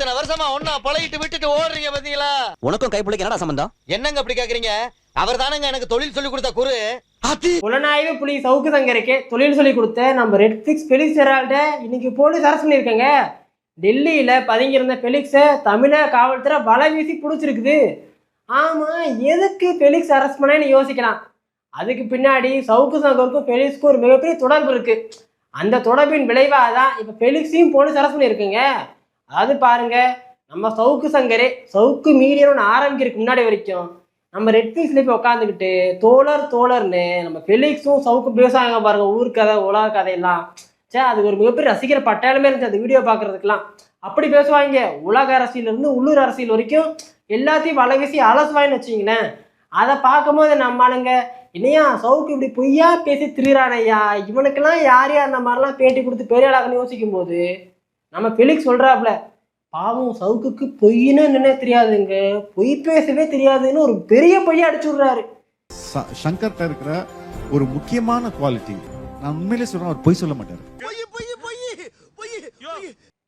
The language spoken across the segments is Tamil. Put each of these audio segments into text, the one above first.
இத்தனை வருஷமா ஒன்னா பழகிட்டு விட்டுட்டு ஓடுறீங்க பாத்தீங்களா? உனக்கும் கைப்புள்ளைக்கு என்னடா சம்பந்தம்? என்னங்க அப்படி கேக்குறீங்க? அவர் தானங்க எனக்கு தொழில் சொல்லி கொடுத்த குரு. புலனாய்வு புலி சவுக்கு சங்கருக்கு தொழில் சொல்லி கொடுத்த நம்ம ரெட்ஃபிக்ஸ் ஃபெலிக்ஸ் ஜெரால்ட இன்னைக்கு போலீஸ் அரசு பண்ணியிருக்காங்க. டெல்லியில் பதுங்கியிருந்த ஃபெலிக்ஸை தமிழக காவல்துறை வலை வீசி பிடிச்சிருக்குது. ஆமாம் எதுக்கு ஃபெலிக்ஸ் அரெஸ்ட் பண்ணேன்னு யோசிக்கலாம். அதுக்கு பின்னாடி சவுக்கு சங்கருக்கும் ஃபெலிக்ஸ்க்கும் ஒரு மிகப்பெரிய தொடர்பு இருக்கு. அந்த தொடர்பின் விளைவாக தான் இப்போ ஃபெலிக்ஸையும் போலீஸ் அரெஸ்ட் பண்ணியிருக்குங்க. அதாவது பாருங்க நம்ம சவுக்கு சங்கரே சவுக்கு மீடியம்னு ஒன்று ஆரம்பிக்கிறதுக்கு முன்னாடி வரைக்கும் நம்ம ரெட்ஃபிக்ஸ்ல போய் உட்காந்துக்கிட்டு தோழர் தோழர்னு நம்ம ஃபெலிக்ஸும் சவுக்கு பேசுவாங்க பாருங்க ஊர் கதை உலக கதையெல்லாம். சே அது ஒரு மிகப்பெரிய ரசிகர் பட்டாளமே இருந்துச்சு அந்த வீடியோ பார்க்கறதுக்கெல்லாம். அப்படி பேசுவாங்க உலக அரசியலிருந்து உள்ளூர் அரசியல் வரைக்கும் எல்லாத்தையும் வலை வீசி அலசுவாயின்னு வச்சிங்களேன் அதை பார்க்கும்போது நம்ம ஆளுங்க என்னையா சவுக்கு இப்படி பொய்யா பேசி திரிறானையா இவனுக்கெல்லாம் யார் யார் அந்த மாதிரிலாம் பேட்டி கொடுத்து பெரிய ஆளாகன்னு யோசிக்கும் போது நம்ம ஃபெலிக்ஸ் சொல்றாப்ல பாவம் சவுக்குக்கு பொய்ன்னு என்னன்னே தெரியாதுங்க. பொய் பேசவே தெரியாதுன்னு ஒரு பெரிய பொய்யை அடிச்சு விடுறாரு. ச- சங்கர்ட்ட இருக்கிற ஒரு முக்கியமான குவாலிட்டி நான் உண்மையிலே சொல்றேன் அவர் பொய் சொல்ல மாட்டார்.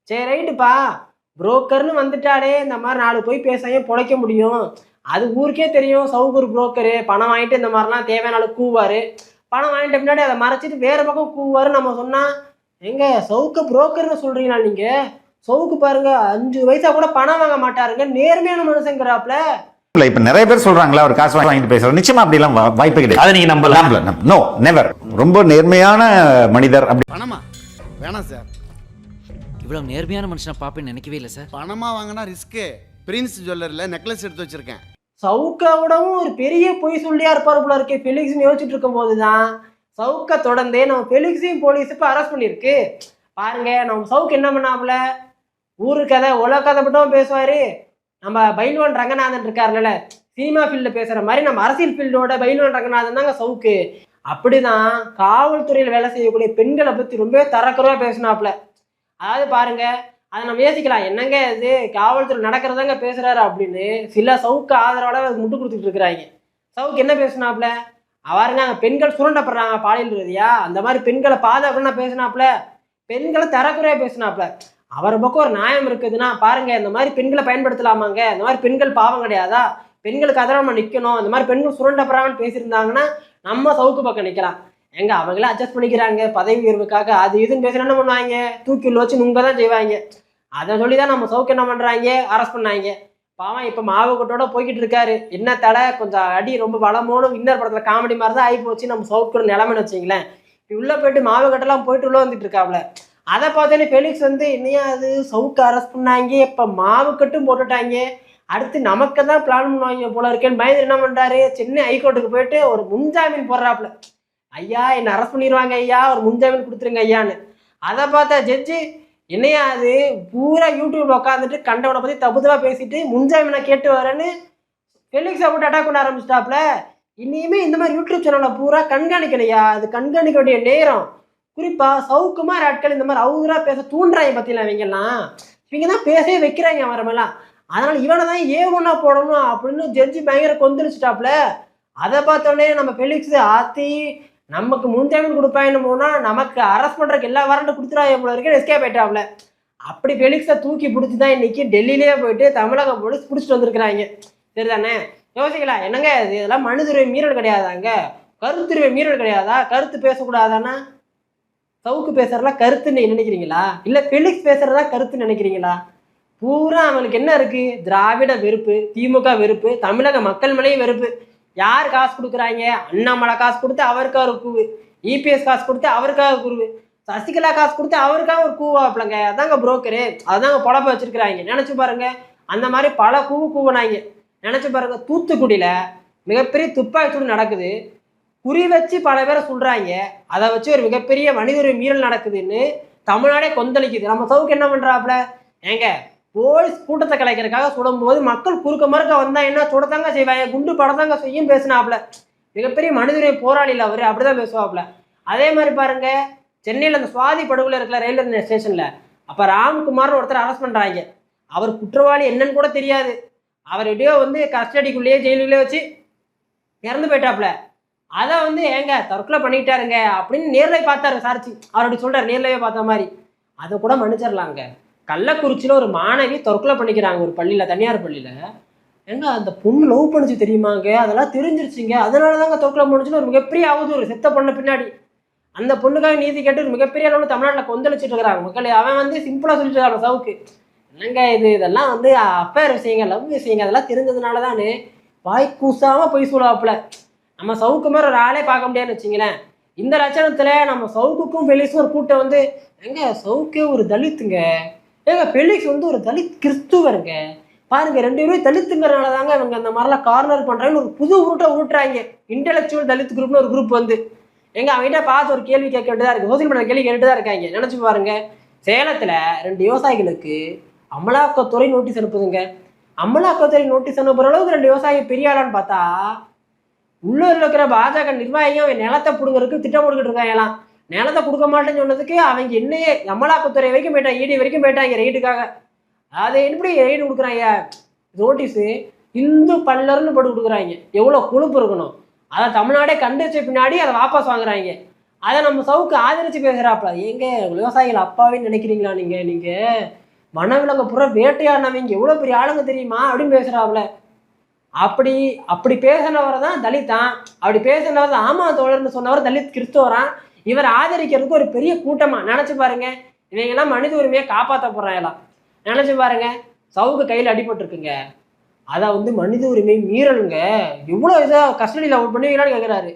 சரி ரைட்டுப்பா. புரோக்கர்னு வந்துட்டாலே இந்த மாதிரி நாலு போய் பேசாம பொழைக்க முடியும். அது ஊருக்கே தெரியும். சவுகூர் புரோக்கரு பணம் வாங்கிட்டு இந்த மாதிரிலாம் தேவையான கூவாரு. பணம் வாங்கிட்ட பின்னாடி அதை மறைச்சிட்டு வேற பக்கம் கூவாரு நம்ம சொன்னா எங்க சவுக்க புரோக்கர்னு சொல்றீங்களா நீங்க? சவுக்கு பாருங்க அஞ்சு வயசா கூட பணம் வாங்க மாட்டாருங்க. நேர்மையான மனுஷங்கிறாப்ல இல்ல இப்ப நிறைய பேர் சொல்றாங்களா அவர் காசு வாங்கிட்டு பேசுறாரு. நிச்சயமா அப்படி எல்லாம் வாய்ப்பே கிடையாது. அதை நீங்க நம்பலாம் நோ நெவர் ரொம்ப நேர்மையான மனிதர் அப்படி பணமா? வேணாம் சார். இவ்வளவு நேர்மையான மனுஷனை பாப்பேன்னு நினைக்கவே இல்லை சார். பணமா வாங்கினா ரிஸ்க்கு பிரின்ஸ் ஜுவல்லரில் நெக்லஸ் எடுத்து வச்சிருக்கேன். சவுக்காவிடவும் ஒரு பெரிய பொய் சொல்லியா இருப்பாரு போல இருக்கே. ஃபெலிக்ஸ்னு யோசிச்சுட்டு இருக்கும் போதுதான் சவுக்க தொடர்ந்தே நம்ம பெலிக்ஸையும் போலீஸ் இப்போ அரெஸ்ட் பண்ணியிருக்கு. பாருங்க நம்ம சவுக்கு என்ன பண்ணாப்புல? ஊரு கதை உலக கதை மட்டும் பேசுவார். நம்ம பைல்வான் ரங்கநாதன் இருக்காருல்ல சினிமா ஃபீல்டில் பேசுகிற மாதிரி நம்ம அரசியல் ஃபீல்டோட பைல்வான் ரங்கநாதன் தாங்க சவுக்கு. அப்படிதான் காவல்துறையில் வேலை செய்யக்கூடிய பெண்களை பற்றி ரொம்ப தரக்குறவாக பேசினாப்புல. அதாவது பாருங்க அதை நம்ம யோசிக்கலாம். என்னங்க இது? காவல்துறை நடக்கிறதாங்க பேசுகிறாரு அப்படின்னு சில சவுக்கு ஆதரவோட முட்டு கொடுத்துட்டு இருக்கிறாங்க. சவுக்கு என்ன பேசுனாப்புல? அவருங்க அங்க பெண்கள் சுரண்டப்படுறாங்க பாலியல் ரீதியா? அந்த மாதிரி பெண்களை பாதுகாப்புனா பேசினாப்புல. பெண்களை தரக்குறையா பேசினாப்புல. அவர் பக்கம் ஒரு நியாயம் இருக்குதுன்னா பாருங்க இந்த மாதிரி பெண்களை பயன்படுத்தலாமாங்க? இந்த மாதிரி பெண்கள் பாவம் கிடையாதா? பெண்களுக்கு அதெல்லாம் நம்ம நிற்கணும் இந்த மாதிரி பெண்கள் சுரண்டப்படுறாங்கன்னு பேசியிருந்தாங்கன்னா நம்ம சவுக்கு பக்கம் நிற்கலாம் எங்க அவங்களே அட்ஜஸ்ட் பண்ணிக்கிறாங்க. பதவி உயர்வுக்காக அது இதுன்னு பேசுனா என்ன பண்ணுவாங்க? தூக்கி உள்ள வச்சு நுங்க தான் செய்வாங்க. அதை சொல்லி தான் நம்ம சவுக்கு என்ன பண்ணுறாங்க அரெஸ்ட் பண்ணாங்க. பாவம் இப்போ மாவுக்கட்டோட போய்கிட்டு இருக்காரு. என்ன தடை? கொஞ்சம் அடி ரொம்ப பலமோடு இன்னர் படத்துல காமெடி மாதிரி தான் ஆகி போச்சு. நம்ம சவுக்கு நிலைமைன்னு வச்சிங்களேன் இப்படி உள்ள போயிட்டு மாவுக்கட்டெல்லாம் போயிட்டு உள்ள வந்துட்டு இருக்காப்ல. அதை பார்த்தோன்னே ஃபெலிக்ஸ் வந்து என்னையா அது? சவுக்கு அரெஸ்ட் பண்ணாங்க. இப்போ மாவுக்கட்டும் போட்டுட்டாங்க. அடுத்து நமக்கு தான் பிளான் பண்ணுவாங்க போல இருக்கேன்னு பயந்து என்ன பண்ணுறாரு சென்னை ஹைகோர்ட்டுக்கு போயிட்டு ஒரு முன்ஜாமீன் போடுறாப்புல ஐயா என்னை அரெஸ்ட் பண்ணிடுவாங்க ஐயா. ஒரு முன்ஜாமீன் கொடுத்துருங்க ஐயான்னு. அதை பார்த்தா ஜட்ஜி என்னையா அது? பூரா யூடியூப்ல உட்காந்துட்டு கண்டவனை பத்தி தப்பு தப்பா பேசிட்டு முன்ஜாமீனை கேட்டு வரேன்னு ஃபெலிக்ஸை போட்டு அட்டாக் பண்ண ஆரம்பிச்சிட்டாப்ல. இனியுமே இந்த மாதிரி யூடியூப் சேனலை பூரா கண்காணிக்கலையா? அது கண்காணிக்க வேண்டிய நேரம். குறிப்பா சவுக்குமார் ஆட்கள் இந்த மாதிரி அவுரா பேச தூண்டுறாங்க பத்திலாம் இவங்கெல்லாம்? இவங்க தான் பேசவே வைக்கிறாங்க அவரெல்லாம் அதனால இவனை தான் ஏ ஒன்றா போடணும் அப்படின்னு ஜட்ஜி பயங்கர கொந்தளிச்சிட்டாப்ல. அதை பார்த்தோன்னே நம்ம ஃபெலிக்ஸ் ஆத்தி நமக்கு முன்ஜாமீன் கொடுப்பாங்கன்னு போனால் நமக்கு அரெஸ்ட் பண்ணுறக்கு எல்லா வாரண்ட்டும் கொடுத்துறாங்க போல வரைக்கும் எஸ்கேப் ஆயிட்டாப்ல. அப்படி ஃபெலிக்ஸை தூக்கி பிடிச்சி தான் இன்னைக்கு டெல்லியிலேயே போயிட்டு தமிழக போலீஸ் பிடிச்சிட்டு வந்திருக்கிறாங்க. சரிதானே? யோசிக்கலாம் என்னங்க இது? இதெல்லாம் மனிதுரிமை மீறல் கிடையாதாங்க? கருத்துரிமை மீறல் கிடையாதா? கருத்து பேசக்கூடாதானா? சவுக்கு பேசுறதெல்லாம் கருத்துன்னு நினைக்கிறீங்களா? இல்லை ஃபெலிக்ஸ் பேசுறதா கருத்துன்னு நினைக்கிறீங்களா? பூரா அவங்களுக்கு என்ன இருக்குது திராவிட வெறுப்பு திமுக வெறுப்பு தமிழக மக்கள் மேலேயும் வெறுப்பு. யார் காசு கொடுக்குறாங்க? அண்ணாமலை காசு கொடுத்து அவருக்காக ஒரு கூவு. இபிஎஸ் காசு கொடுத்து அவருக்காக குருவு சசிகலா காசு கொடுத்து அவருக்காக ஒரு கூவாப்பிலங்க அதாங்க புரோக்கரு அதாங்க பொழப்ப வச்சிருக்கிறாங்க. நினைச்சு பாருங்க. அந்த மாதிரி பல கூவு கூவனாங்க. நினைச்சு பாருங்க. தூத்துக்குடியில மிகப்பெரிய துப்பாக்கிச்சூடு நடக்குது. குறி வச்சு பல பேரை சொல்றாங்க. அதை வச்சு ஒரு மிகப்பெரிய மனித மீறல் நடக்குதுன்னு தமிழ்நாடே கொந்தளிக்குது. நம்ம சவுக்கு என்ன பண்ணுறாப்புல ஏங்க போலீஸ் கூட்டத்தை கலைக்கிறதுக்காக சுடும்போது மக்கள் குறுக்க மறுக்க வந்தா என்ன? சுடத்தாங்க செய்வாங்க. குண்டு படத்தாங்க செய்யும் பேசினாப்ல மிகப்பெரிய மனித போராளியில் அவர். அப்படிதான் பேசுவாப்புல. அதே மாதிரி பாருங்க சென்னையில் அந்த சுவாதி படுகொலை இருக்கல ரயில்வே ஸ்டேஷன்ல அப்ப ராம்குமார்னு ஒருத்தர் அரெஸ்ட் பண்றாங்க. அவர் குற்றவாளி என்னன்னு கூட தெரியாது. அவர் எப்படியோ வந்து கஸ்டடிக்குள்ளேயே ஜெயிலுக்குள்ளேயே வச்சு இறந்து போயிட்டாப்புல. அதை வந்து ஏங்க தற்கொலை பண்ணிக்கிட்டாருங்க அப்படின்னு நேரில் பார்த்தாரு சாரிச்சு. அவர் அப்படி சொல்றாரு நேர்லயே பார்த்த மாதிரி. அதை கூட மன்னிச்சிடலாங்க. கள்ளக்குறிச்சியில் ஒரு மாணவி தற்கொலை பண்ணிக்கிறாங்க ஒரு பள்ளியில் தனியார் பள்ளியில். ஏங்க அந்த பொண்ணு லவ் பண்ணுச்சு தெரியுமாங்க அதெல்லாம் தெரிஞ்சிருச்சுங்க. அதனால தாங்க தற்கொலை பண்ணுச்சுன்னு ஒரு மிகப்பெரிய அவதூறு. செத்த பொண்ணு பின்னாடி. அந்த பொண்ணுக்காக நீதி கேட்டு ஒரு மிகப்பெரிய அளவில் தமிழ்நாட்டில் கொந்தளிச்சிட்டு இருக்கிறாங்க. மக்கள் அவன் வந்து சிம்பிளாக சொல்லிச்சுருக்காங்க சவுக்கு. என்னங்க இது? இதெல்லாம் வந்து அப்பேர் விஷயங்க லவ் விஷயங்க. அதெல்லாம் தெரிஞ்சதுனால தானே வாய் கூசாமல் பொய் சொல்லுவாப்புல. நம்ம சவுக்கு மாதிரி ஒரு ஆளே பார்க்க முடியாதுன்னு வச்சிங்களேன். இந்த லட்சணத்தில் நம்ம சவுக்குக்கும் வெளிசும் ஒரு கூட்டம் வந்து எங்க சவுக்கே ஒரு தலித்துங்க. ஏங்க பெலிக்ஸ் வந்து ஒரு தலித் கிறிஸ்துவருங்க. பாருங்க ரெண்டு பேரும் தலித்துங்கிறனால தாங்க இவங்க அந்த மாதிரிலாம் கார்னர் பண்ணுறாங்கன்னு ஒரு புது உருட்டை உருட்டுறாங்க. இன்டெலக்சுவல் தலித் குரூப்னு ஒரு குரூப் வந்து. எங்க அவங்ககிட்ட பார்த்து ஒரு கேள்வி கேட்க வேண்டியதா இருக்கு. சோசியல் மீடியா கேள்வி கேட்டுதான் தான் இருக்காங்க. நினைச்சு பாருங்க. சேலத்துல ரெண்டு விவசாயிகளுக்கு அமலாக்கத்துறை நோட்டீஸ் அனுப்புதுங்க. அமலாக்கத்துறை நோட்டீஸ் அனுப்புற அளவுக்கு ரெண்டு விவசாயி பெரிய ஆளான்னு பார்த்தா உள்ளூரில் இருக்கிற பாஜக நிர்வாகியும் அவன் நிலத்தை பிடுங்கிறதுக்கு திட்டம் போட்டுக்கிட்டு இருக்காங்களாம் நிலத்தை கொடுக்க மாட்டேன்னு சொன்னதுக்கு அவங்க என்னையே அமலாக்கத்துறை வரைக்கும் போயிட்டாங்க ஈடி வரைக்கும் போயிட்டாங்க ரைடுக்காக அதை எப்படி ரைடு கொடுக்குறாங்க? நோட்டீஸு இந்து பல்லர்னு போட்டு கொடுக்குறாங்க. எவ்வளோ கொழுப்பு இருக்கணும். அதை தமிழ்நாடே கண்டிச்ச பின்னாடி அதை வாபஸ் வாங்குறாங்க. அதை நம்ம சவுக்கு ஆதரித்து பேசுகிறாப்புல ஏங்க விவசாயிகள் அப்பாவே நினைக்கிறீங்களா நீங்கள் நீங்கள் வனவிலங்கு புற வேட்டையாடினவங்க எவ்வளோ பெரிய ஆளுங்க தெரியுமா? அப்படின்னு பேசுகிறாப்புல அப்படி அப்படி பேசினவர் தான் தலித்தான் அப்படி பேசினவர் தான் ஆமா தோழர்னு சொன்னவர் தலித் கிறிஸ்தவரான் இவர் ஆதரிக்கிறதுக்கு ஒரு பெரிய கூட்டமாக நினச்சி பாருங்க. இவங்கெல்லாம் மனித உரிமையை காப்பாற்ற போறாங்களாம் நினச்சி பாருங்க. சவுக்கு கையில் அடிபட்டுருக்குங்க. அதை வந்து மனித உரிமை மீறலுங்க. எவ்வளோ இதாக கஸ்டடியில் அவுட் பண்ணுவீங்களான்னு கேட்குறாரு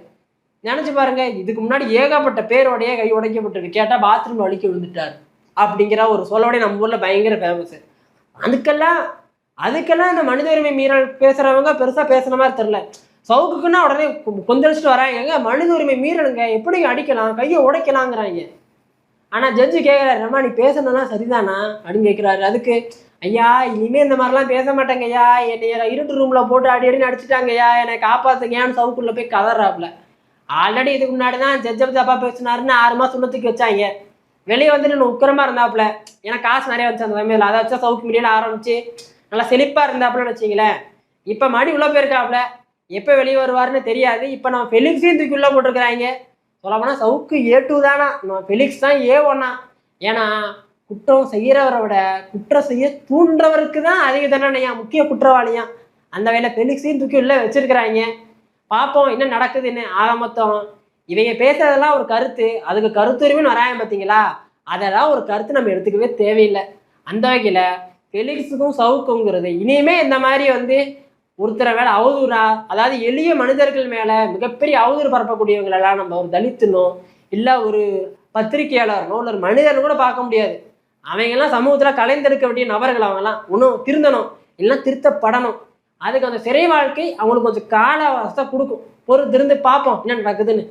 நினச்சி பாருங்க. இதுக்கு முன்னாடி ஏகப்பட்ட பேரோடைய கை உடைக்கப்பட்டிருக்கு. கேட்டால் பாத்ரூம் வலிக்க விழுந்துட்டார். அப்படிங்கிற ஒரு சொல்லோடைய நம்ம ஊரில் பயங்கர ஃபேமஸ் அதுக்கெல்லாம் அதுக்கெல்லாம் இந்த மனித உரிமை மீறல் பேசுகிறவங்க பெருசாக பேசுன மாதிரி தெரில சவுக்குக்குன்னா உடனே கொந்தளிச்சுட்டு வராங்க மனித உரிமை மீறலுங்க எப்படி அடிக்கலாம்? கையை உடைக்கலாங்கிறாங்க. ஆனால் ஜட்ஜு கேட்குறாரு ரமா நீ பேசுனதெல்லாம் சரிதானா? அப்படின்னு கேட்குறாரு அதுக்கு ஐயா இனிமே இந்த மாதிரிலாம் பேச மாட்டேங்க ஐயா என்னை இருட்டு ரூம்ல போட்டு அடி அடின்னு அடிச்சிட்டாங்கய்யா. என்னை காப்பாத்துங்கன்னு சவுக்குள்ள போய் கதறாப்புல. ஆல்ரெடி இதுக்கு முன்னாடி தான் ஜட்ஜப் தப்பா பேசினாருன்னு ஆறு மாசம் உள்ளத்துக்கு வச்சாங்க. வெளியே வந்து நான் உக்கரமா இருந்தாப்புல. ஏன்னா காசு நிறைய வச்சு அந்த சமயத்தில். அதை வச்சா சவுக்கு மீடியில் ஆரம்பிச்சு நல்லா செழிப்பா இருந்தாப்புலன்னு வச்சிங்களேன். இப்போ மணி உள்ள போயிருக்காப்புல. எப்போ வெளியே வருவாருன்னு தெரியாது. இப்போ நான் ஃபெலிக்ஸையும் தூக்கி உள்ள போட்டிருக்கிறாங்க சொல்லப்போனால் சவுக்கு ஏ டூ தானா? நம்ம ஃபெலிக்ஸ் தான் ஏ ஒன்னா ஏன்னா குற்றம் செய்கிறவரை விட குற்றம் செய்ய தூண்டுறவருக்கு தான் அதிக தண்டனையா? முக்கிய குற்றவாளியா? அந்த வேலை ஃபெலிக்ஸையும் தூக்கி உள்ள வச்சிருக்கிறாங்க பார்ப்போம் என்ன நடக்குதுன்னு. ஆக மொத்தம் இவங்க பேசுறதெல்லாம் ஒரு கருத்து. அதுக்கு கருத்துரிமைன்னு வராங்க பார்த்தீங்களா அதெல்லாம் ஒரு கருத்து நம்ம எடுத்துக்கவே தேவையில்லை. அந்த வகையில் ஃபெலிக்ஸுக்கும் சவுக்குங்கிறது இனிமே இந்த மாதிரி வந்து ஒருத்தரை மேலே அவதூறா? அதாவது எளிய மனிதர்கள் மேலே மிகப்பெரிய அவதூறு பரப்பக்கூடியவங்களெல்லாம் நம்ம ஒரு தலித்துனோ இல்லை ஒரு பத்திரிகையாளர்னோ இல்லை ஒரு மனிதர்னு கூட பார்க்க முடியாது. அவங்கெல்லாம் சமூகத்தில் கலைந்தெடுக்க வேண்டிய நபர்கள் அவங்கெல்லாம். இன்னும் திருந்தணும் இல்லைன்னா திருத்தப்படணும். அதுக்கு அந்த சிறை வாழ்க்கை அவங்களுக்கு கொஞ்சம் கால அவஸ்தை கொடுக்கும். பொறுத்திருந்து பார்ப்போம் என்ன நடக்குதுன்னு.